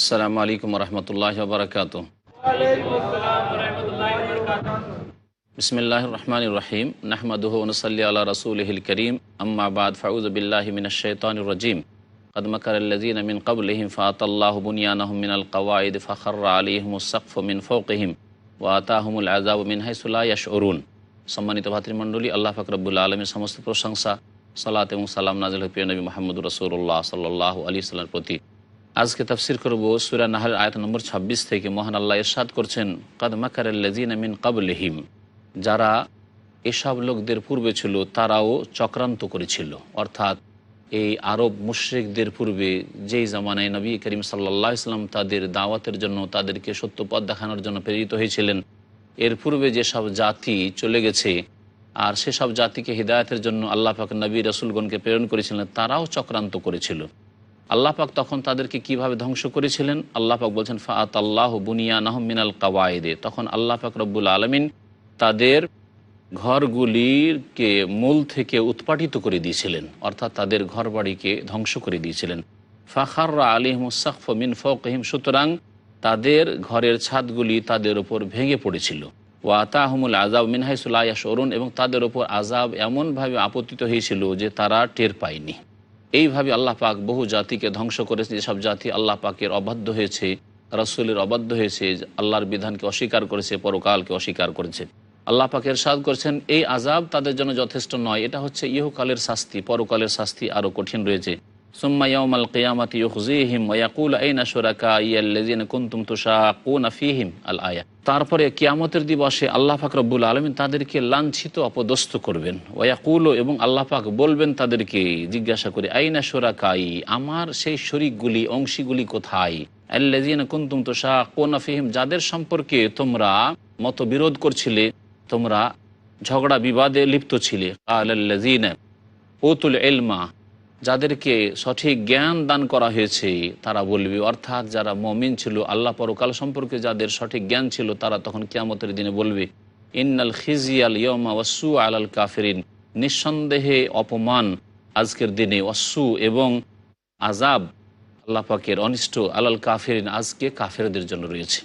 আসসালামু আলাইকুম রহমতুল্লাহ বারকাত বিসমিল্লাহ রহমান রহিম। নাহমাদুহ নসল্লি আল্লাহ রসুলহিল করিম। আম্মাবাদ ফাউজবিল্লাহ মিনাশান রাজিম। কদমকরল্লজিন মিন কবলহিম ফাতাল্লাহ বুনিয়ানহমিন আল কওয়াইদ ফখর আলিহমুসফ মিন ফৌকহিম ওয়াতাহমুল আজাব মিন হাইসুল্লাহ ইয়াশ অরুন সম্মানিত ভাতৃমণ্ডলী, আল্লাহ ফকরবুল্লা আলমের সমস্ত প্রশংসা, সালাত এবং সালাম নাজিল প্রিয় নবী মাহমুদ রসুল্লাহ সাল্লাহ আলি সাল্লার প্রতি। আজকে তাফসির করব সুরা নাহার আয়ত নম্বর ২৬ থেকে। মহান আল্লাহ ইরশাদ করছেন, কাদ মাকার আমিন কাবলহিম যারা এসব লোকদের পূর্বে ছিল, তারাও চক্রান্ত করেছিল। অর্থাৎ এই আরব মুশ্রিকদের পূর্বে যেই জামানায় নবী করিম সাল্লাহ ইসলাম তাদের দাওয়াতের জন্য, তাদেরকে সত্য পথ দেখানোর জন্য প্রেরিত হয়েছিলেন, এর পূর্বে যেসব জাতি চলে গেছে, আর সেসব জাতিকে হৃদায়তের জন্য আল্লাহ পাক নবী রসুলগণকে প্রেরণ করেছিলেন, তারাও চক্রান্ত করেছিল। আল্লাহ পাক তখন তাদেরকে কীভাবে ধ্বংস করেছিলেন? আল্লাহ পাক বলছেন ফাত আল্লাহ বুনিয়া নাহমিনাল কাওয়ায়েদে তখন আল্লাহ পাক রব্বুল আলমিন তাদের ঘরগুলিকে মূল থেকে উৎপাটিত করে দিয়েছিলেন, অর্থাৎ তাদের ঘর বাড়িকে ধ্বংস করে দিয়েছিলেন। ফাখাররা আলিহমুসাকফ মিন ফকহিম সুতরাং তাদের ঘরের ছাদগুলি তাদের ওপর ভেঙে পড়েছিল। ও আতাহমুল আজাব মিনহাইসুল্লাহ অরুণ এবং তাদের ওপর আজাব এমনভাবে আপতিত হয়েছিল যে তারা টের পায়নি। এইভাবে আল্লাহ পাক বহু জাতিকে ধ্বংস করেছে, যেসব জাতি আল্লাহ পাকের অবাধ্য হয়েছে, রসুলের অবাধ্য হয়েছে, আল্লাহর বিধানকে অস্বীকার করেছে, পরকালকে অস্বীকার করেছে। আল্লাহ পাকের সাদ করছেন, এই আজাব তাদের জন্য যথেষ্ট নয়, এটা হচ্ছে ইহকালের শাস্তি, পরকালের শাস্তি আরও কঠিন রয়েছে। সুম্মাইয়াউমাল কিয়ামাতি ইউখজিহিম ওয়াকুল আইনা শুরাকা ইয়াল্লাযিনা কুনতুম তুশাকুনা ফীহিম আল আয়া তারপরে কিয়ামতের দিবসে আল্লাহ পাক রব্বুল আলামিন তাদেরকে লাঞ্ছিত, অপদস্থ করবেন। ওয়াকুল এবং আল্লাহ পাক বলবেন তাদেরকে, জিজ্ঞাসা করে, আইনা শুরাকাই, আমার সেই শরিকগুলি, অংশীগুলি কোথায়? আল্লাযিনা কুনতুম তুশাকুনা ফীহিম, যাদের সম্পর্কে তোমরা মতবিরোধ করছিলে, তোমরা ঝগড়া বিবাদে লিপ্ত ছিলে? আল্লাযিনা উতুল ইলমা যাদেরকে সঠিক জ্ঞান দান করা হয়েছে, তারা বলবে, অর্থাৎ যারা মমিন ছিল, আল্লাহ পরকাল সম্পর্কে যাদের সঠিক জ্ঞান ছিল, তারা তখন কিয়ামতের দিনে বলবে, ইন্নাল খিজিয়াল ইয়মা ওয়াসু আলাল কাফেরিন। নিঃসন্দেহে অপমান আজকের দিনে ওয়াসু এবং আজাব আল্লাহ পাকের অনিষ্ট আলাল কাফেরিন আজকে কাফেরদের জন্য রয়েছে।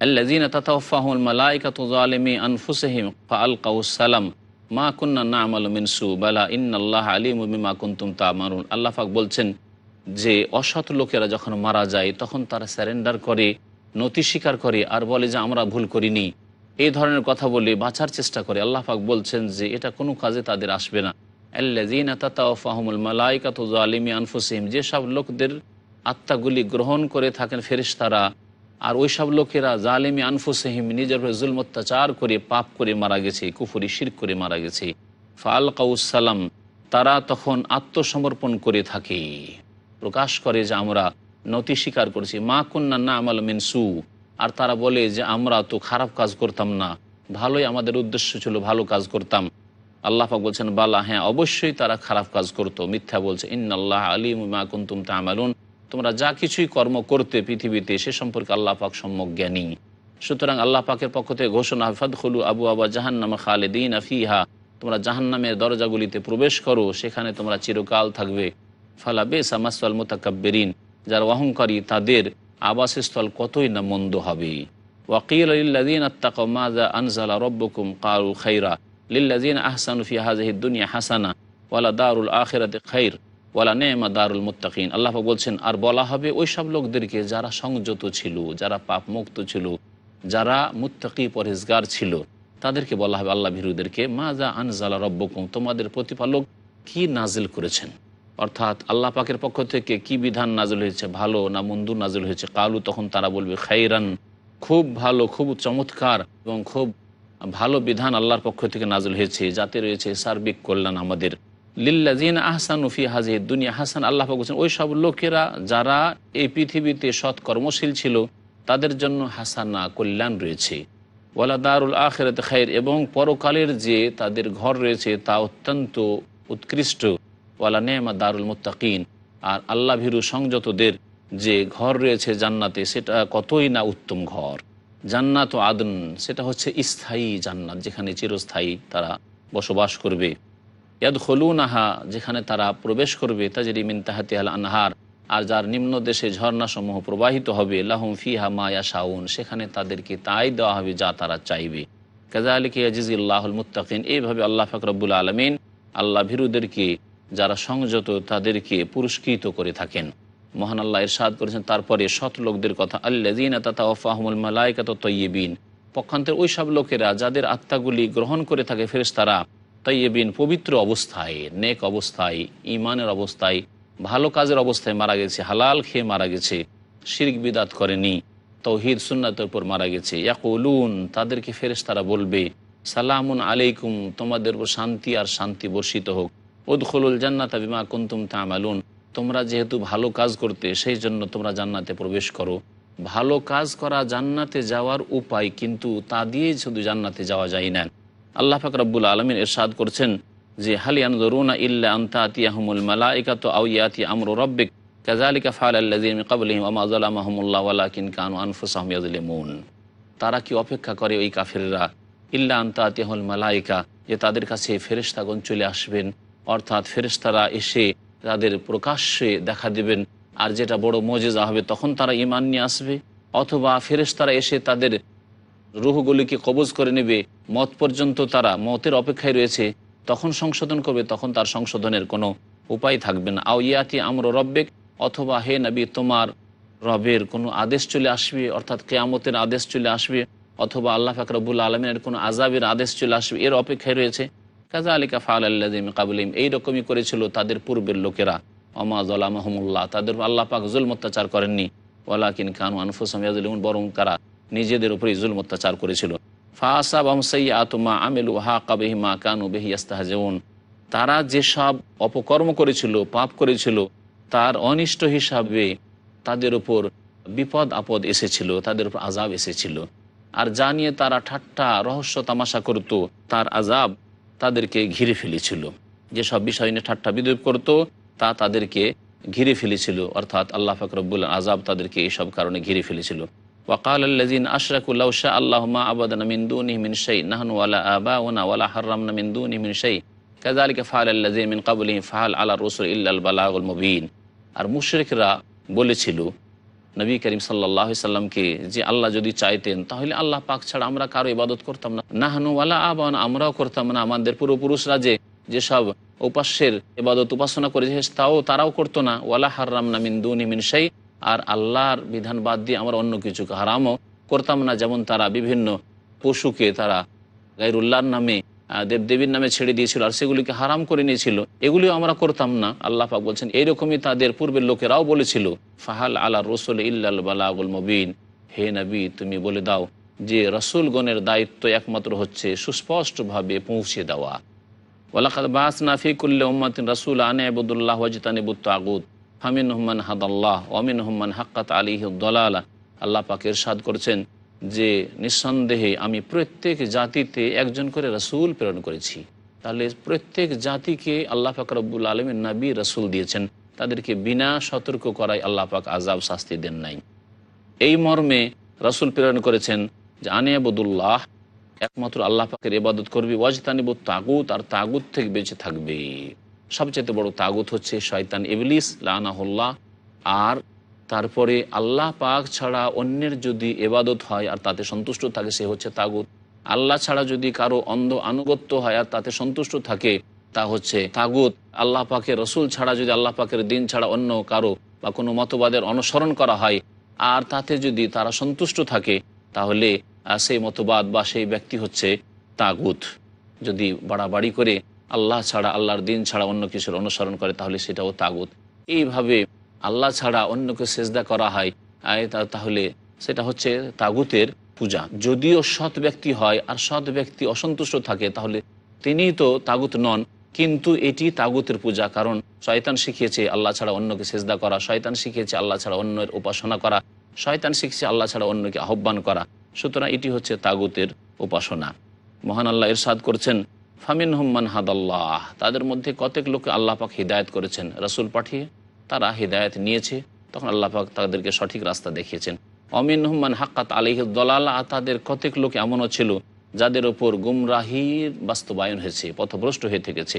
আল্লাজিন তাতাফাহুল মালাইকাতু জালিমি আনফুসিহিম ফাআলকাউস সালাম। মা কুন্না না আমাল মিনসু বালা ইন ইন্নআল্লাহ আলিম মা কুন্তুম তা মারুন আল্লাহাক বলছেন যে, অসৎ লোকেরা যখন মারা যায়, তখন তারা স্যারেন্ডার করে, নতি স্বীকার করে আর বলে যে, আমরা ভুল করিনি। এই ধরনের কথা বলে বাঁচার চেষ্টা করে। আল্লাহ পাক বলছেন যে, এটা কোনো কাজে তাদের আসবে না। আল্লাজিন তাতাফাহমুল মালাইকাত আলিমি আনফুসিম যেসব লোকদের আত্মাগুলি গ্রহণ করে থাকেন ফেরিস্তারা আর ওই সব লোকেরা জালিমি আনফুসহিম, নিজের জুল অত্যাচার করে, পাপ করে মারা গেছে, কুফুরি, শির করে মারা গেছে। ফাল কাউসালাম তারা তখন আত্মসমর্পণ করে থাকে। প্রকাশ করে যে আমরা নতি স্বীকার করেছি। মা কন্যা না আমাল মিনসু আর তারা বলে যে আমরা তো খারাপ কাজ করতাম না। ভালোই আমাদের উদ্দেশ্য ছিল ভালো কাজ করতাম। আল্লাহ পাক বলছেন, বালা হ্যাঁ অবশ্যই তারা খারাপ কাজ করতো। মিথ্যা বলছে ইন্না আল্লাহ আলিম মা কুন্তুম তামালুন। তোমরা যা কিছুই কর্ম করতে পৃথিবীতে, সে সম্পর্কে আল্লাহ পাক সম্যক জ্ঞানী। সুতরাং আল্লাহ পাকের পক্ষ থেকে ঘোষণা হাফাদ খুলু আবু আবা জাহান্নামা খালেদিন আফিহা তোমরা জাহান্নামের দরজাগুলিতে প্রবেশ করো, সেখানে তোমরা চিরকাল থাকবে। ফালা বেস আমাসাল মোতাকাব্বেরিন, যারা অহংকারী তাদের আবাসস্থল কতই না মন্দ হবে। ওয়াকিল লিল্লাদিন আত্তাক মাজা আনজালা রব্বকুম? কারু খাইরা লিল্লাদিন আহসানু ফি হাজহি দুনিয়া হাসানা, ওয়ালা দারুল আখিরাতে খাইর। ওয়ালা নেমা দারুল মুত্তাকিন। আল্লাহ বলছেন, আর বলা হবে ওই সব লোকদেরকে যারা সংযত ছিল, যারা পাপ মুক্ত ছিল, যারা মুত্তাকি পরেজগার ছিল, তাদেরকে বলা হবে আল্লাহ ভিরুদেরকে মা যা আনজালা রব্বকুম তোমাদের প্রতিপালক কি নাজিল করেছেন? অর্থাৎ আল্লাহ পাকের পক্ষ থেকে কি বিধান নাজিল হয়েছে, ভালো না মন্দু নাজিল হয়েছে? কালু, তখন তারা বলবে খাইরান খুব ভালো, খুব চমৎকার এবং খুব ভালো বিধান আল্লাহর পক্ষ থেকে নাজল হয়েছে। যাতে রয়েছে সার্বিক কল্যাণ আমাদের। লিল্লাজিন আহসান উফি হাজি দুনিয়া। হাসান আল্লাহ বলছেন, ওই সব লোকেরা যারা এই পৃথিবীতে সৎ কর্মশীল ছিল, তাদের জন্য হাসানা কল্যাণ রয়েছে। ওয়ালা দারুল আখেরাত খায়ের এবং পরকালের যে তাদের ঘর রয়েছে, তা অত্যন্ত উৎকৃষ্ট। ওয়ালা নেমা দারুল মুত্তাকিন। আর আল্লাহ ভীরু সংযতদের যে ঘর রয়েছে জান্নাতে, সেটা কতই না উত্তম ঘর। জান্নাত ও আদন, সেটা হচ্ছে স্থায়ী জান্নাত, যেখানে চিরস্থায়ী তারা বসবাস করবে। ইয়াদ যেখানে তারা প্রবেশ করবে, তাজরি মিন তাহাতি আল আনহার, আর যার নিম্ন দেশে ঝর্ণাসমূহ প্রবাহিত হবে, লাহুম ফিহা মায়া শাউন সেখানে তাদেরকে তাই দেওয়া হবে যা তারা চাইবে। কাজা আলিকে আজিজুল্লাহুল মুত্তাকিন, এইভাবে আল্লাহ ফাকরবুল আলমিন আল্লাহ ভীরুদেরকে, যারা সংযত, তাদেরকে পুরস্কৃত করে থাকেন। মহান আল্লাহ ইরশাদ করেছেন, তারপরে সৎ লোকদের কথা আল্লাদিন তাতাহমুল মালাইকাত তৈবিন পক্ষান্তের ওই সব লোকেরা, যাদের আত্মাগুলি গ্রহণ করে থাকে ফেরেস্তারা তৈবিন পবিত্র অবস্থায়, নেক অবস্থায় ইমানের অবস্থায়, ভালো কাজের অবস্থায় মারা গেছে, হালাল খেয়ে মারা গেছে, শিরিক বিদাত করেনি, তৌহিদ, সুন্নাতের উপর মারা গেছে। ইয়াকুলুন, তাদেরকে ফেরেস্তারা বলবে, সালামুন আলাইকুম, তোমাদের উপর শান্তি আর শান্তি বর্ষিত হোক। উদখলুল জান্নাত বিমা কুন্তুম তামালুন, তোমরা যেহেতু ভালো কাজ করতে, সেই জন্য তোমরা জান্নাতে প্রবেশ করো। ভালো কাজ করা জান্নাতে যাওয়ার উপায় কিন্তু তা দিয়ে শুধু জান্নাতে যাওয়া যায় না। আল্লাহ ফাক রব্বুল আলমিন এরশাদ করছেন যে হালিয়ান দরুনা ইল্লা আন্তা আতিয়াহমুল মালাইকাত আউয়াতি আমরু রব্বিক কাজালিকা ফাল আল্লাযীন ক্বাবলিহিম ওয়া মা যালামাহুমুল্লাহ ওয়ালাকিন কানু আনফুসাহুম ইয়াজলিমুন তারা কি অপেক্ষা করে ওই কাফেররা? ইল্লা আন্তা আতিয়াহুল মালাইকা যে তাদের কাছে ফেরেশতাগণ চলে আসবেন। অর্থাৎ ফেরেশতারা এসে তাদের প্রকাশ্যে দেখা দেবেন। আর যেটা বড় মজেজা হবে, তখন তারা ইমান নিয়ে আসবে। অথবা ফেরেশতারা এসে তাদের রুহগুলিকে কবজ করে নেবে, মত পর্যন্ত তারা মতের অপেক্ষায় রয়েছে, তখন সংশোধন করবে, তখন তার সংশোধনের কোনো উপায় থাকবে না। আও ইয়াতি আমর রব্বেক, অথবা হে নবী, তোমার রবের কোনো আদেশ চলে আসবে, অর্থাৎ কেয়ামতের আদেশ চলে আসবে, অথবা আল্লাহ ফাকরবুল আলমের কোনো আজাবের আদেশ চলে আসবে, এর অপেক্ষায় রয়েছে। কাজা আলিকা ফাল আল্লাদিম কাবুলিম এইরকমই করেছিল তাদের পূর্বের লোকেরা। অমা জলামহমুল্লাহ তাদের আল্লাহ পাক জুল অত্যাচার করেননি। কানু আনফুসমিয়াজুলিমুন বরং তারা নিজেদের উপরেই জুল অত্যাচার করেছিল। ফাসাব আমসাই আতুমা আমেলু হা কাবেহিমা কানু বেহিয়াস্তাহাজেউন তারা যেসব অপকর্ম করেছিল, পাপ করেছিল, তার অনিষ্ট হিসাবে তাদের উপর বিপদ আপদ এসেছিল, তাদের উপর আজাব এসেছিল। আর যা নিয়ে তারা ঠাট্টা, রহস্য, তামাশা করত, তার আজাব তাদেরকে ঘিরে ফেলেছিল। যেসব বিষয় নিয়ে ঠাট্টা বিদ্রুপ করত, তা তাদেরকে ঘিরে ফেলেছিল। অর্থাৎ আল্লাহ ফাকরবুল আজাব তাদেরকে এইসব কারণে ঘিরে ফেলেছিল। শাহ মিন শাই নাহনু আল্লাহ রসুল আর মুশরিকরা বলেছিল, নবী করিম সাল্লামকে যে আল্লাহ যদি চাইতেন, তাহলে আল্লাহ পাক ছাড়া আমরা কারও ইবাদত করতাম না। নাহানু ওয়ালা আবান আমরাও করতাম না। আমাদের পূর্বপুরুষরা যে যেসব উপাস্যের ইবাদত উপাসনা করেছে, তাও তারাও করতো না। ওয়ালা হার্রাম না মিন্দুন মিন শাই আর আল্লাহর বিধান বাদ দিয়ে আমরা অন্য কিছুকে হারামও করতাম না। যেমন তারা বিভিন্ন পশুকে তারা গাইরুল্লাহর নামে দেবদেবীর নামে ছেড়ে দিয়েছিল আর সেগুলিকে হারাম করে নিয়েছিল। এগুলিও আমরা করতাম না, আল্লাহ পাক বলছেন। এইরকমই তাদের পূর্বের লোকেরাও বলেছিল, ফাহাল আল্লাহ রসুল ইল্লাল বালাগুল মবিন। হে নবী, তুমি বলে দাও যে রসুলগণের দায়িত্ব একমাত্র হচ্ছে সুস্পষ্টভাবে পৌঁছে দেওয়া। ওলাকাদ বাস নাফিকুল্লে উম্মাতিন রসুল আনে আবুদুল্লাহ ওয়াজিতানিবুত তাগুদ হামিন হুম্মান হাদাল্লাহ অমিন হুম্মান হাক্কাত আলী আলিহদ্দলালা আল্লাহ পাক ইরশাদ করছেন যে, নিঃসন্দেহে আমি প্রত্যেক জাতিতে একজন করে রসুল প্রেরণ করেছি। তাহলে প্রত্যেক জাতিকে আল্লাহ পাক রব্বুল আলমের নবী, রসুল দিয়েছেন। তাদেরকে বিনা সতর্ক করায় আল্লাহ পাক আজাব শাস্তি দেন নাই। এই মর্মে রসুল প্রেরণ করেছেন যে, আনে আবুদুল্লাহ, একমাত্র আল্লাহ পাকের ইবাদত করবি। ওয়াজতানিব তাগুত, আর তাগুত থেকে বেঁচে থাকবে। সবচেয়ে বড় তাগুত হচ্ছে শয়তান ইবলিস, লানাহুল্লাহ। আর তারপরে আল্লাহ পাক ছাড়া অন্যের যদি এবাদত হয় আর তাতে সন্তুষ্ট থাকে, সে হচ্ছে তাগুত। আল্লাহ ছাড়া যদি কারও অন্ধ আনুগত্য হয় আর তাতে সন্তুষ্ট থাকে, তা হচ্ছে তাগুত। আল্লাহ পাকের রসুল ছাড়া যদি আল্লাহ পাকের দিন ছাড়া অন্য কারও বা কোনো মতবাদের অনুসরণ করা হয় আর তাতে যদি তারা সন্তুষ্ট থাকে, তাহলে সেই মতবাদ বা সেই ব্যক্তি হচ্ছে তাগুত। যদি বাড়াবাড়ি করে আল্লাহ ছাড়া, আল্লাহর দিন ছাড়া অন্য কিছুর অনুসরণ করে, তাহলে সেটাও তাগুত। এইভাবে আল্লাহ ছাড়া অন্যকে সেজদা করা হয় তাহলে সেটা হচ্ছে তাগুতের পূজা। যদিও সৎ ব্যক্তি হয় আর সৎ ব্যক্তি অসন্তুষ্ট থাকে, তাহলে তিনি তো তাগুত নন, কিন্তু এটি তাগুতের পূজা। কারণ শয়তান শিখিয়েছে আল্লাহ ছাড়া অন্যকে সেজদা করা, শয়তান শিখিয়েছে আল্লাহ ছাড়া অন্যের উপাসনা করা, শয়তান শিখছে আল্লাহ ছাড়া অন্যকে আহ্বান করা। সুতরাং এটি হচ্ছে তাগুতের উপাসনা। মহান আল্লাহ ইরশাদ করছেন ফামিন হুম্মান হাদাল্লাহ, তাদের মধ্যে কতক লোকে আল্লাহ পাক হৃদায়ত করেছেন? রসুল পাঠিয়ে তারা হিদায়ত নিয়েছে, তখন আল্লাহ পাক তাদেরকে সঠিক রাস্তা দেখিয়েছেন। অমিন হুম্মান হাক্কাত আলিহদ্দলাল্লাহ তাদের কতক লোক এমনও ছিল যাদের ওপর গুমরাহির বাস্তবায়ন হয়েছে, পথভ্রষ্ট হয়ে থেকেছে।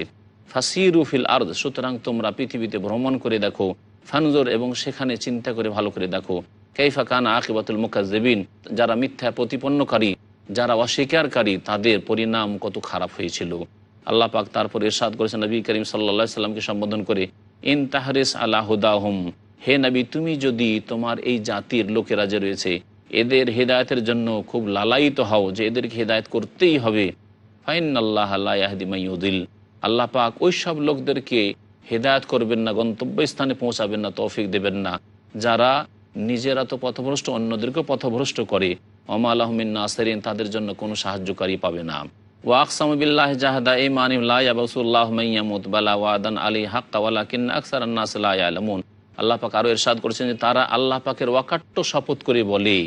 ফাসিরুফিল আর্দ, সুতরাং তোমরা পৃথিবীতে ভ্রমণ করে দেখো, ফানজোর এবং সেখানে চিন্তা করে ভালো করে দেখো। কেইফা কান আকিবাতুল মুকাজেবিন যারা মিথ্যা প্রতিপন্নকারী যারা অস্বীকারী, তাদের পরিণাম কত খারাপ হয়েছিল। আল্লাহ পাক তারপর এরশাদ করেছেন, নবী করিম সাল্লা সাল্লামকে সম্বোধন করে, ইন তাহরিস আল্লাহুদাহম হে নবী, তুমি যদি তোমার এই জাতির লোকেরা যে রয়েছে, এদের হেদায়তের জন্য খুব লালায়িত হও যে এদেরকে হেদায়ত করতেই হবে। ফাইন আল্লাহ আল্লাহদিমাইউদ্দিল আল্লাহ পাক ওই সব লোকদেরকে হেদায়ত করবেন না, গন্তব্যস্থানে পৌঁছাবেন না, তৌফিক দেবেন না। যারা নিজেরা তো পথভ্রষ্ট, অন্যদেরকেও পথভ্রষ্ট করে অমা আলহমিন নাসরিন, তাদের জন্য কোনো সাহায্যকারী পাবে না। ওয়াকসামবিল্লাহ জাহাদা এই মানিউল্লাহ আবাসুল্লাহ মাইয়ামুদ বালা ওয়াদান আলী হাক্কা ওয়ালা কিন্না আকসার আন্নাসলাহ আলমুন আল্লাহ পাক আরও এরশাদ করেছেন যে তারা আল্লাহ পাকের ওয়াকাট্ট শপথ করে বলে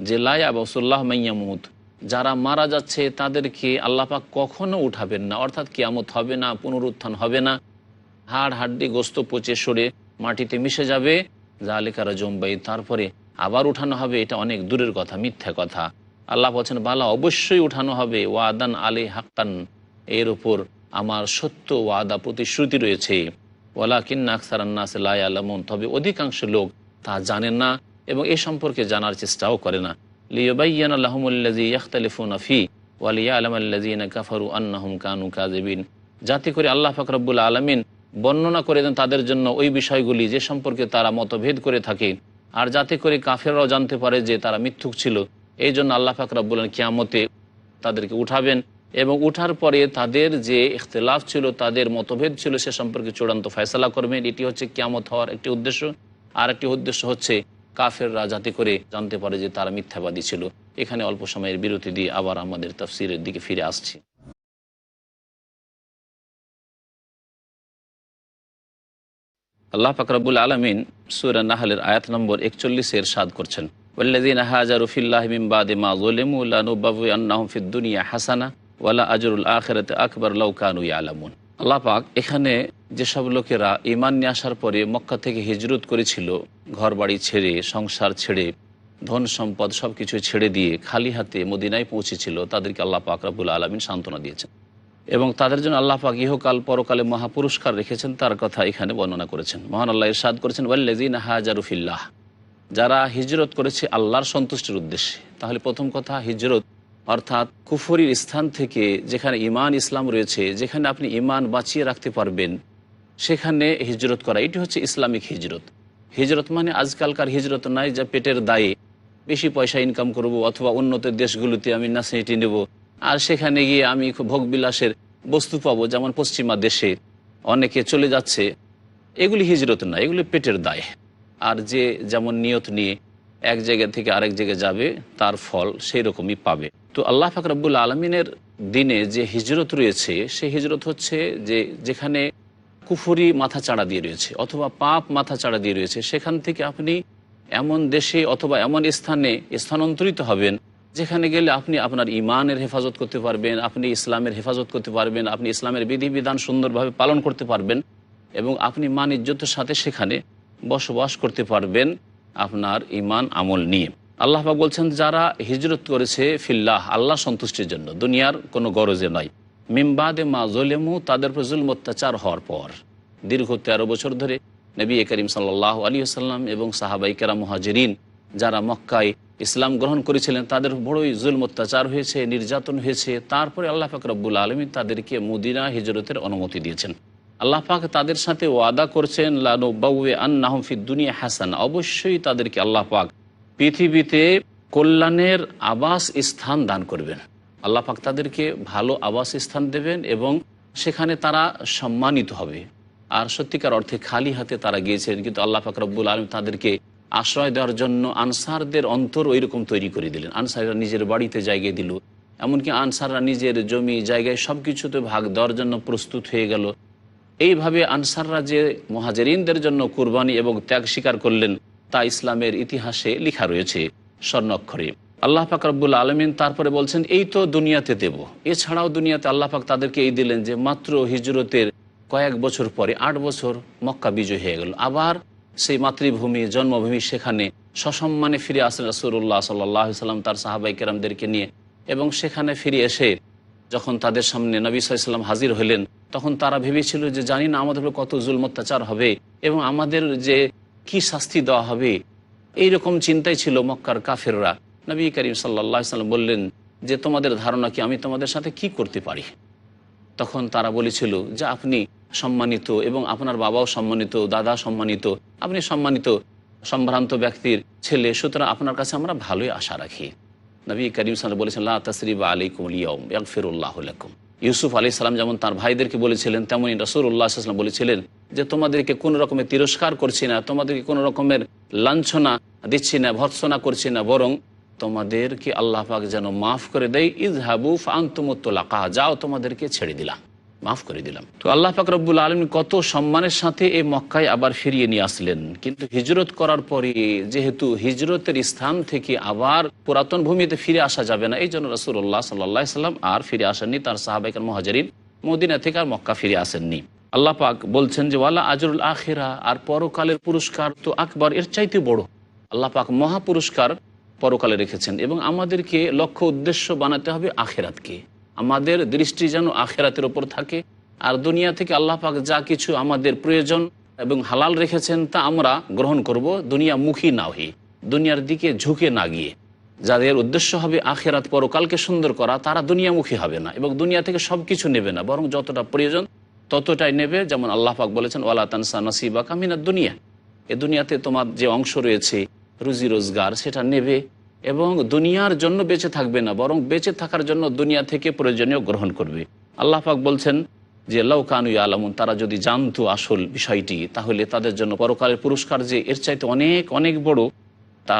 যে লাই আবাসুল্লাহ মাইয়ামুদ যারা মারা যাচ্ছে তাদেরকে আল্লাহ পাক কখনো উঠাবেন না। অর্থাৎ কিয়ামত হবে না, পুনরুত্থান হবে না। হাড় হাড্ডি গোস্ত পচে সরে মাটিতে মিশে যাবে। জালিকারা জম্বাই তারপরে আবার উঠানো হবে, এটা অনেক দূরের কথা, মিথ্যা কথা। আল্লাহ বলছেন, বালা, অবশ্যই উঠানো হবে, ওয়াদান আলী হাক্কান, এর উপর আমার সত্য ওয়াদা প্রতিশ্রুতি রয়েছে। ওয়ালা কিন্না আকসারান্নাস লাই আলমন তবে অধিকাংশ লোক তা জানেন না এবং এ সম্পর্কে জানার চেষ্টাও করে না। লিওবাইয়ান আল্লাহমুল্লাজি ইয়াখতালিফুন ফি ওয়ালিয়া আলম আল্লাজিন কাফারু আন্নাহুম কানু কাজেবিন যাতে করে আল্লাহ ফাকরাবুল আলমিন বর্ণনা করে দেন তাদের জন্য ওই বিষয়গুলি যে সম্পর্কে তারা মতভেদ করে থাকে। আর যাতে করে কাফেররাও জানতে পারে যে তারা মিথ্যুক ছিল। এই জন্য আল্লাহ ফাকরাব বলেন কিয়ামতে তাদেরকে উঠাবেন এবং উঠার পরে তাদের যে ইখতলাফ ছিল, তাদের মতভেদ ছিল সে সম্পর্কে চূড়ান্ত ফয়সলা করবেন। এটি হচ্ছে কিয়ামত হওয়ার একটি উদ্দেশ্য। আর একটি উদ্দেশ্য হচ্ছে কাফেররা যাতে করে জানতে পারে যে তারা মিথ্যাবাদী ছিল। এখানে অল্প সময়ের বিরতি দিয়ে আবার আমাদের তফসিরের দিকে ফিরে আসছি। আল্লাহ ফাকরাবুল আলমিন সুরা নাহালের আয়াত নম্বর একচল্লিশের সাদ করছেন। ওল্লাদিন হাজারুফিল্লাহ মিমবাদে মা জোলেমুল্লানুবাবুয়ান্নাহফিদ্দুনিয়া হাসানা ওয়ালা আজরুল আখেরাতে আকবর লৌকানু আলামুন আল্লাহ পাক এখানে যেসব লোকেরা ইমান নিয়ে আসার পরে মক্কা থেকে হিজরত করেছিল ঘর বাড়ি ছেড়ে, সংসার ছেড়ে, ধন সম্পদ সব কিছু ছেড়ে দিয়ে খালি হাতে মদিনায় পৌঁছেছিল, তাদেরকে আল্লাহ পাক রাবুল আলমিন সান্ত্বনা দিয়েছেন। এবং তাদের জন্য আল্লাহ পাক ইহকাল পরকালে মহাপুরস্কার রেখেছেন তার কথা এখানে বর্ণনা করেছেন। মহান আল্লাহ ইরশাদ করেছেন ওয়াল্লেজিন হাজারুফিল্লাহ যারা হিজরত করেছে আল্লাহর সন্তুষ্টির উদ্দেশ্যে। তাহলে প্রথম কথা, হিজরত অর্থাৎ কুফরির স্থান থেকে যেখানে ইমান ইসলাম রয়েছে, যেখানে আপনি ইমান বাঁচিয়ে রাখতে পারবেন, সেখানে হিজরত করা। এটি হচ্ছে ইসলামিক হিজরত। হিজরত মানে আজকালকার হিজরত নাই যা পেটের দায়ে। বেশি পয়সা ইনকাম করব অথবা উন্নত দেশগুলোতে আমি নাসিটি নেব। আর সেখানে গিয়ে আমি খুব ভোগবিলাসের বস্তু পাবো, যেমন পশ্চিমা দেশে অনেকে চলে যাচ্ছে। এগুলি হিজরত না এগুলি পেটের দায়। আর যে যেমন নিয়ত নিয়ে এক জায়গা থেকে আরেক জায়গায় যাবে, তার ফল সেই রকমই পাবে। তো আল্লাহ ফাকরাবুল আলমিনের দিনে যে হিজরত রয়েছে, সেই হিজরত হচ্ছে যে যেখানে কুফুরি মাথা চাড়া দিয়ে রয়েছে, অথবা পাপ মাথা চাড়া দিয়ে রয়েছে, সেখান থেকে আপনি এমন দেশে অথবা এমন স্থানে স্থানান্তরিত হবেন যেখানে গেলে আপনি আপনার ইমানের হেফাজত করতে পারবেন, আপনি ইসলামের হেফাজত করতে পারবেন, আপনি ইসলামের বিধিবিধান সুন্দরভাবে পালন করতে পারবেন এবং আপনি মান ইজ্জতের সাথে সেখানে বসবাস করতে পারবেন আপনার ইমান আমল নিয়ে। আল্লাহ বলছেন, যারা হিজরত করেছে ফিল্লাহ, আল্লাহ সন্তুষ্টির জন্য, দুনিয়ার কোনো গরজে নয়। মিমবাদে মা জলেমু তাদের উপর অত্যাচার হওয়ার পর। দীর্ঘ তেরো বছর ধরে নবী করিম সাল্লাহ আলী আসাল্লাম এবং সাহাবাইকেরা মহাজরিন যারা মক্কায় ইসলাম গ্রহণ করেছিলেন, তাদের বড়ই জুল অত্যাচার হয়েছে, নির্যাতন হয়েছে। তারপরে আল্লাহ পাক রব্বুল আলমী তাদেরকে মুদিনা হিজরতের অনুমতি দিয়েছেন। আল্লাহ পাক তাদের সাথে ওয়াদা করছেন লানুবাউে আন্নাহমফি দুনিয়া হাসান। অবশ্যই তাদেরকে আল্লাহ পাক পৃথিবীতে কল্যাণের আবাস স্থান দান করবেন। আল্লাহ পাক তাদেরকে ভালো আবাস স্থান দেবেন এবং সেখানে তারা সম্মানিত হবে। আর সত্যিকার অর্থে খালি হাতে তারা গিয়েছিলেন কিন্তু আল্লাহ পাক রব্বুল আলম তাদেরকে আশ্রয় দেওয়ার জন্য আনসারদের অন্তর ওই রকম তৈরি করে দিলেন। আনসাররা নিজের বাড়িতে জায়গায় দিল। এমনকি আনসাররা নিজের জমি, জায়গায় সব কিছুতে ভাগ দেওয়ার জন্য প্রস্তুত হয়ে গেল। এইভাবে আনসাররা যে মহাজেরিনদের জন্য কুরবানি এবং ত্যাগ স্বীকার করলেন, তা ইসলামের ইতিহাসে লেখা রয়েছে স্বর্ণাক্ষরে। আল্লাহ পাক রব্বুল আলমিন তারপরে বলছেন, এই তো দুনিয়াতে দেব। এছাড়াও দুনিয়াতে আল্লাহ পাক তাদেরকে এই দিলেন যে, মাত্র হিজরতের কয়েক বছর পরে, আট বছর মক্কা বিজয় হয়ে গেল। আবার সেই মাতৃভূমি, জন্মভূমি সেখানে সসম্মানে ফিরে আসলেন রসুল্লাহ সাল্লাহ সাল্লাম তার সাহাবাই কেরামদেরকে নিয়ে এবং সেখানে ফিরে এসে যখন তাদের সামনে নবী সাল্লাম হাজির হলেন, তখন তারা ভেবেছিল যে জানি না আমাদের কত জুল অত্যাচার হবে এবং আমাদের যে কি শাস্তি দেওয়া হবে। এই রকম চিন্তাই ছিল মক্কার কাফেররা। নবী করিম সাল্লা সাল্লাম বললেন যে, তোমাদের ধারণা কি? আমি তোমাদের সাথে কি করতে পারি? তখন তারা বলেছিল যে, আপনি সম্মানিত এবং আপনার বাবাও সম্মানিত, দাদা সম্মানিত আপনি সম্মানিত, সম্ভ্রান্ত ব্যক্তির ছেলে, সুতরাং আপনার কাছে আমরা ভালোই আশা রাখি। নবী করিম সাল্লাম বলেছেন লা তসরিবা আলাইকুম ইয়ম ইয়াকফিরুল্লাহ লাকুম। ইউসুফ আলি সাল্লাম যেমন তার ভাইদেরকে বলেছিলেন তেমনই রসুল্লাহ সাল্লাম বলেছিলেন যে, তোমাদেরকে কোনো রকমের তিরস্কার করছি না, তোমাদেরকে কোনো রকমের লাঞ্ছনা দিচ্ছি না ভর্সনা করছি না, বরং তোমাদেরকে আল্লাহ পাক যেন মাফ করে দেয়। ইজহাবু ফান্তুমুত্তলাকা যাও তোমাদেরকে ছেড়ে দিলাম। মাফ করে দিলাম। তো আল্লাহ পাক রব্বুল আলম কত সম্মানের সাথে এই মক্কায় আবার ফিরিয়ে নিয়ে আসলেন। কিন্তু হিজরত করার পরে যেহেতু হিজরতের স্থান থেকে আবার পুরাতন ভূমিতে ফিরে আসা যাবে না, এই জন্য রসুল্লাহ সাল্লাহ সাল্লাম আর ফিরে আসেননি, তার সাহাবাইকার মহাজারিন মদিনা থেকে আর মক্কা ফিরে আসেননি। আল্লাহ পাক বলছেন যে, ওয়ালা আজরুল আখেরা, আর পরকালের পুরস্কার তো আকবর, এর চাইতে বড়। আল্লাহ পাক মহা পুরস্কার পরকালে রেখেছেন এবং আমাদেরকে লক্ষ্য উদ্দেশ্য বানাতে হবে আখেরাতকে। আমাদের দৃষ্টি যেন আখেরাতের ওপর থাকে। আর দুনিয়া থেকে আল্লাহ পাক যা কিছু আমাদের প্রয়োজন এবং হালাল রেখেছেন তা আমরা গ্রহণ করব দুনিয়া মুখী না হয়ে, দুনিয়ার দিকে ঝুঁকে না গিয়ে। যাদের উদ্দেশ্য হবে আখেরাত পরকালকে সুন্দর করা, তারা দুনিয়ামুখী হবে না এবং দুনিয়া থেকে সব কিছু নেবে না, বরং যতটা প্রয়োজন ততটাই নেবে, যেমন আল্লাহ পাক বলেছেন, ওয়ালা তানসা নাসিবা কামিনা দুনিয়া। এ দুনিয়াতে তোমার যে অংশ রয়েছে রুজি রোজগার সেটা নেবে এবং দুনিয়ার জন্য বেঁচে থাকবে না, বরং বেঁচে থাকার জন্য দুনিয়া থেকে প্রয়োজনীয় গ্রহণ করবে। আল্লাহ পাক বলছেন যে লৌকানু আলমুন তারা যদি জানতো আসল বিষয়টি, তাহলে তাদের জন্য পরকালের পুরস্কার যে এর চাইতে অনেক অনেক বড়, তা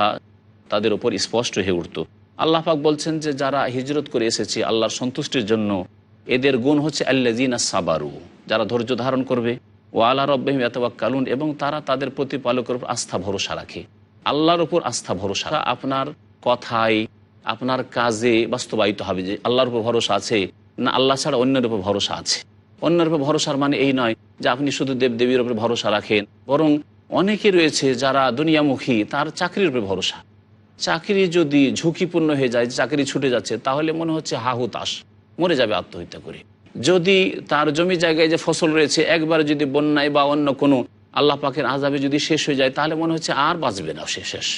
তাদের উপর স্পষ্ট হয়ে উঠত। আল্লাহ পাক বলছেন যে, যারা হিজরত করে এসেছে আল্লাহর সন্তুষ্টির জন্য, এদের গুণ হচ্ছে আল্লাজিনা সাবারু, যারা ধৈর্য ধারণ করবে। ও আল্লাহ রব্বাহিম এতবাক কালুন এবং তারা তাদের প্রতিপালকের উপর আস্থা ভরসা রাখে। আল্লাহর উপর আস্থা ভরসা। আপনার কথায় আপনার কাজে বাস্তবায়িত হবে যে আল্লাহর উপর ভরসা আছে না আল্লাহ ছাড়া অন্যের উপর ভরসা আছে। অন্যের উপর ভরসার মানে এই নয় যে আপনি শুধু দেবদেবীর উপর ভরসা রাখেন, বরং অনেকে রয়েছে যারা দুনিয়ামুখী, তার চাকরির উপর ভরসা। চাকরি যদি ঝুঁকিপূর্ণ হয়ে যায়, চাকরি ছুটে যাচ্ছে, তাহলে মনে হচ্ছে হাহুতাস মরে যাবে আত্মহত্যা করে। যদি তার জমি জায়গায় যে ফসল রয়েছে, একবার যদি বন্যায় বা অন্য কোনো আল্লাহ পাকের আজাবে যদি শেষ হয়ে যায়, তাহলে মনে হচ্ছে আর বাঁচবে না সে শেষ।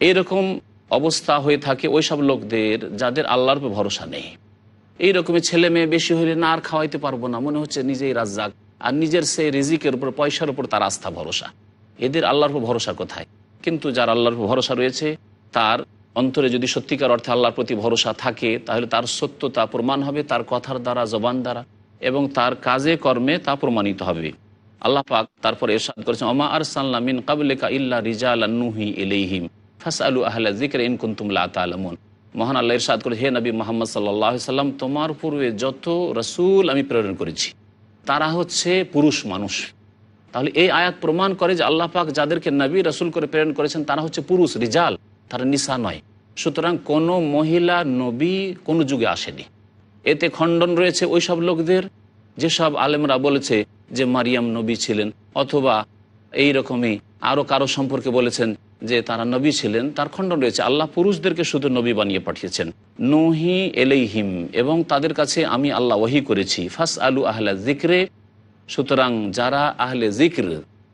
এইরকম অবস্থা হয়ে থাকে ওই সব লোকদের যাদের আল্লাহর উপর ভরসা নেই। এই রকমের ছেলে মেয়ে বেশি হলে না আর খাওয়াইতে পারব না। মনে হচ্ছে নিজেই রাজ্জাক। আর নিজের সে রিজিকের উপর, পয়সার উপর তার আস্থা, ভরসা। এদের আল্লাহর উপর ভরসা কোথায়? কিন্তু যার আল্লাহর উপর ভরসা রয়েছে, তার অন্তরে যদি সত্যিকার অর্থে আল্লাহর প্রতি ভরসা থাকে, তাহলে তার সত্যতা প্রমাণ হবে, তার কথার দ্বারা, জবান দ্বারা, এবং তার কাজে, কর্মে তা প্রমাণিত হবে। আল্লাহ পাক তারপর এরশাদ করেছেন অমা আর সাল্লামিন কাবলেকা ইল্লা রিজাল নুহি এলেহিম ফাস আলু আহ্লা জিক্র ইন কুন্তুমলা তালামুন মহান আল্লাহ ইরশাদ করে হে নবী মোহাম্মদ সাল্লাহ সাল্লাম তোমার পূর্বে যত রসুল আমি প্রেরণ করেছি, তারা হচ্ছে পুরুষ মানুষ। তাহলে এই আয়াত প্রমাণ করে যে আল্লাহ পাক যাদেরকে নবী, রসুল করে প্রেরণ করেছেন, তারা হচ্ছে পুরুষ, রিজাল, তারা নিশা নয়। সুতরাং কোনো মহিলা, নবী কোনো যুগে আসেনি। এতে খণ্ডন রয়েছে ওই সব লোকদের, যেসব আলেমরা বলেছে যে মারিয়াম নবী ছিলেন, অথবা এই রকমই আরও কারও সম্পর্কে বলেছেন যে তারা নবী ছিলেন, তার খণ্ডন রয়েছে, আল্লাহ পুরুষদেরকে শুধু নবী বানিয়ে পাঠিয়েছেন। নহি এলেইহিম, এবং তাদের কাছে আমি আল্লাহ ওহি করেছি। ফাস আলু আহলা জিক্রে সুতরাং যারা আহলে জিক্র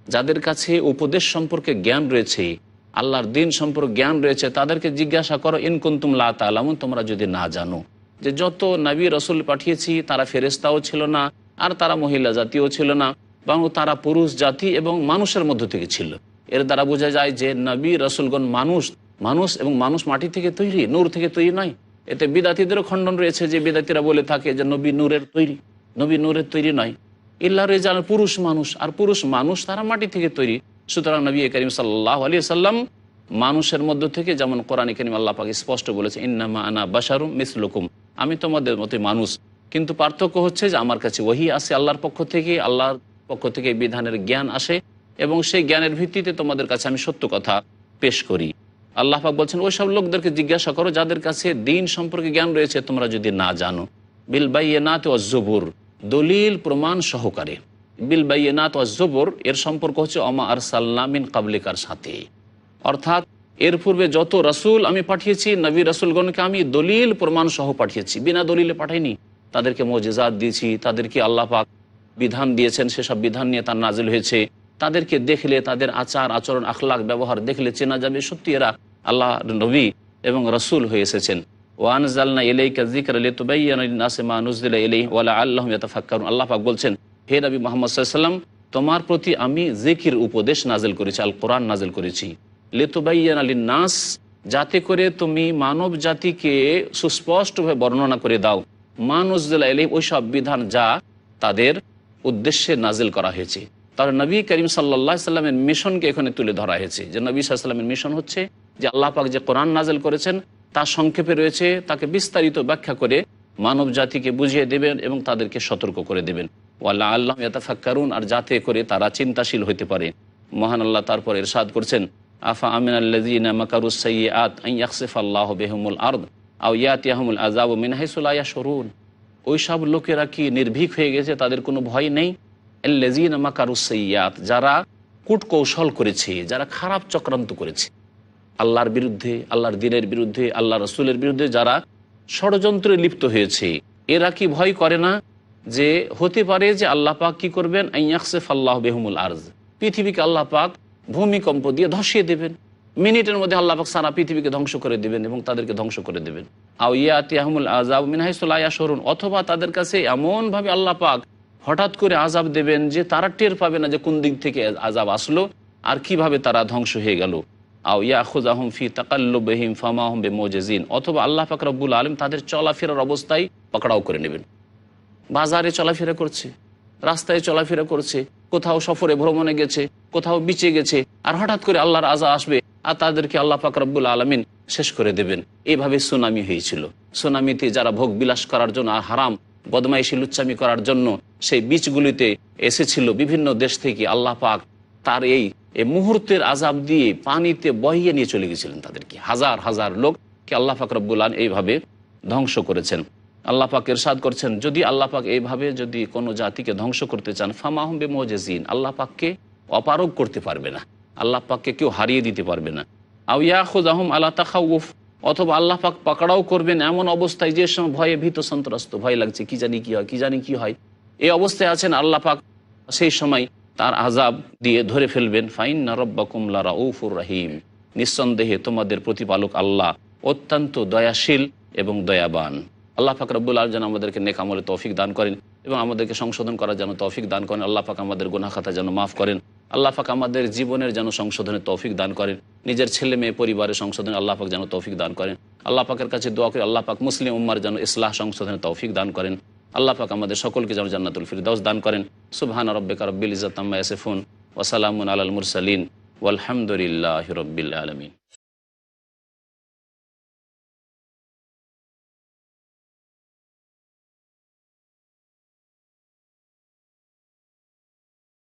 যাদের কাছে উপদেশ সম্পর্কে জ্ঞান রয়েছে, আল্লাহর দিন সম্পর্কে জ্ঞান রয়েছে, তাদেরকে জিজ্ঞাসা করো ইনকুন্তুম লা তালামুন? তোমরা যদি না জানো। যে যত নবী রসুল পাঠিয়েছি, তারা ফেরেস্তাও ছিল না, আর তারা মহিলা জাতিও ছিল না, বরং তারা পুরুষ জাতি এবং মানুষের মধ্য থেকে ছিল। এর দ্বারা বোঝা যায় যে নবী, রসুলগণ মানুষ মানুষ এবং মানুষ মাটি থেকে তৈরি, নূর থেকে তৈরি নয়। এতে বিদাতিদেরও খণ্ডন রয়েছে যে বিদাতিরা বলে থাকে যে নবী নূরের তৈরি, নবী নূরের তৈরি নয়। ইল্লা রেজাল, পুরুষ মানুষ, আর পুরুষ মানুষ তারা মাটি থেকে তৈরি। সুতরাং নবী করিম সাল্লাহ আলী সাল্লাম মানুষের মধ্য থেকে যেমন কোরআন করিম আল্লাহ পাকে স্পষ্ট বলেছে, ইন্নামা আনা বাসারুম মিসলুকুম আমি তোমাদের মতো মানুষ কিন্তু পার্থক্য হচ্ছে যে আমার কাছে ওহি আসে আল্লাহর পক্ষ থেকে, আল্লাহর পক্ষ থেকে বিধানের জ্ঞান আসে এবং সেই জ্ঞানের ভিত্তিতে তোমাদের কাছে আমি সত্য কথা পেশ করি। আল্লাহ পাক বলছেন ওই সব লোকদেরকে জিজ্ঞাসা করো, যাদের কাছে দিন সম্পর্কে জ্ঞান রয়েছে, তোমরা যদি না জানো। বিল বাইনাত অজবুর দলিল প্রমাণ সহকারে। বিল বাইনাত অজবুর এর সম্পর্ক হচ্ছে অমা আর সাল্লামিন কাবলিকার সাথে। অর্থাৎ, এর পূর্বে যত রসুল আমি পাঠিয়েছি, নবী রসুলগণকে আমি দলিল প্রমাণ সহ পাঠিয়েছি। বিনা দলিলে পাঠাইনি। তাদেরকে মজেজাত দিয়েছি, তাদেরকে আল্লাহ পাক বিধান দিয়েছেন, সেসব বিধান নিয়ে তার নাজিল হয়েছে। তাদেরকে দেখলে, তাদের আচার, আচরণ আখলাক ব্যবহার দেখলে চেনা যাবে সত্যি এরা আল্লাহ নবী এবং রসুল হয়ে এসেছেন। ওয়ান জালনা এলাইকা জিকর আলী তুবাইয়াসমা নুজদিল এলাই ওয়ালা আল্লাহ ইয়াতাফাক্কারুন। আল্লাহ বলছেন, হে নবী মোহাম্মদ সাল্লাম তোমার প্রতি আমি জিকির উপদেশ নাজেল করেছি আল কোরআন নাজেল করেছি। লেতুবাইয়ান আলী নাস যাতে করে তুমি মানব জাতিকে সুস্পষ্টভাবে বর্ণনা করে দাও। মানুষদুল্লাহ এলাই ওই সব বিধান যা তাদের উদ্দেশ্যে নাজিল করা হয়েছে। তাহলে নবী করিম সাল্লা সাল্লামের মিশনকে এখানে তুলে ধরা হয়েছে। যে নবী সাল্লামের মিশন হচ্ছে যে আল্লাহ পাক যে কোরআন নাজেল করেছেন তা সংক্ষেপে রয়েছে, তাকে বিস্তারিত ব্যাখ্যা করে মানব জাতিকে বুঝিয়ে দেবেন এবং তাদেরকে সতর্ক করে দেবেন। ওয়াল্লাহ আল্লাহ ইয়াতাফাক্কারুন, আর যাতে করে তারা চিন্তাশীল হতে পারে। মহান আল্লাহ তারপর এরশাদ করছেন, আফা আমিন আল্লাজিনা মাকারুস সাইয়্যাত আন ইয়াখসিফ আল্লাহ বিহুমুল আরদ, আও ইয়াতিয়াহুমুল আযাব মিন হাইসু লা ইয়াশউরুন। ওই সব লোকেরা কি নির্ভীক হয়ে গেছে, তাদের কোনো ভয় নেই? আল্লাজিনা মাকারুস সাইয়্যাত যারা কূটকৌশল করেছে, যারা খারাপ চক্রান্ত করেছে। আল্লাহর বিরুদ্ধে, আল্লাহর দিনের বিরুদ্ধে আল্লাহ রসুলের বিরুদ্ধে যারা ষড়যন্ত্রে লিপ্ত হয়েছে, এরা কি ভয় করে না যে হতে পারে যে আল্লাহ পাক কি করবেন? আইয়াকসেফ আল্লাহ বেহমুল আর্জ। পৃথিবীকে আল্লাহ পাক ভূমিকম্প দিয়ে ধসিয়ে দেবেন। মিনিটের মধ্যে আল্লাহ পাক সারা পৃথিবীকে ধ্বংস করে দেবেন এবং তাদেরকে ধ্বংস করে দেবেন। আউ ইয়াতি আহমুল আজাব আয়া সরুন অথবা তাদের কাছে এমনভাবে আল্লাহ পাক হঠাৎ করে আজাব দেবেন যে তারা টের পাবে না যে কোন দিক থেকে আজাব আসলো আর কীভাবে তারা ধ্বংস হয়ে গেল। আও ইয়াখুজ আহম ফি তাকাল্লুবহিম ফামাহম বে মোজেজিন অথবা আল্লাহ পাক রব্বুল আলম তাদের চলাফেরার অবস্থায় পকড়াও করে নেবেন। বাজারে চলাফেরা করছে, রাস্তায় চলাফেরা করছে, কোথাও সফরে ভ্রমণে গেছে, কোথাও বিচে গেছে, আর হঠাৎ করে আল্লাহর আজা আসবে আর তাদেরকে আল্লাহ পাক রব্বুল আলমিন শেষ করে দেবেন। এইভাবে সুনামি হয়েছিল। সুনামিতে যারা ভোগ বিলাস করার জন্য আর হারাম, বদমাইশি লুচ্চামি করার জন্য সেই বীজগুলিতে এসেছিল বিভিন্ন দেশ থেকে আল্লাহ পাক তার এই মুহূর্তের আজাব দিয়ে পানিতে বহিয়ে নিয়ে চলে গেছিলেন তাদেরকে। হাজার হাজার লোককে আল্লাহ পাক রব্বুল আলম এইভাবে ধ্বংস করেছেন। আল্লাহ পাক এরশাদ করছেন, যদি আল্লাহ পাক এইভাবে যদি কোনো জাতিকে ধ্বংস করতে চান, ফামাহম বে মোজেজিন আল্লাহ পাককে অপারগ করতে পারবে না। আল্লাহ পাককে কেউ হারিয়ে দিতে পারবে না। আউ ইয়াখুদ আহম আল্লাহ তাখাউফ, অথবা আল্লাহ পাক পাকড়াও করবেন এমন অবস্থায় যে সময় ভয়ে ভীত সন্ত্রস্ত, ভয় লাগছে, কি জানি কি হয়, কি জানি কি হয়। এই অবস্থায় আছেন আল্লাহ পাক। সেই সময় তার আজাব দিয়ে ধরে ফেলবেন ফাইন রব্বাকুমলা রাউফুর রাহিম। নিঃসন্দেহে তোমাদের প্রতিপালক আল্লাহ অত্যন্ত দয়াশীল এবং দয়াবান। আল্লাহ পাক রব্বুল আলম যেন আমাদেরকে নেকামলে তৌফিক দান করেন এবং আমাদেরকে সংশোধন করার যেন তৌফিক দান করেন। আল্লাহ পাক আমাদের গুনাখাতা যেন মাফ করেন। আল্লাহ পাক আমাদের জীবনের যেন সংশোধনের তৌফিক দান করেন। নিজের ছেলে মেয়ে পরিবারের সংশোধনে আল্লাহ পাক যেন তৌফিক দান করেন। আল্লাহ পাকের কাছে দোয়া করে, আল্লাহ পাক মুসলিম উম্মার যেন ইসলাহ সংশোধনের তৌফিক দান করেন। আল্লাহ পাক আমাদের সকলকে যেন জান্নাতুল ফিরদাউস দান করেন। সুবহান রব্বিকা রব্বিল ইজ্জাত আম্মা ইয়াসিফুন ওয়া সালামুন আলাল মুরসালিন। ওয়ালহামদুলিল্লাহি রব্বিল আলামিন।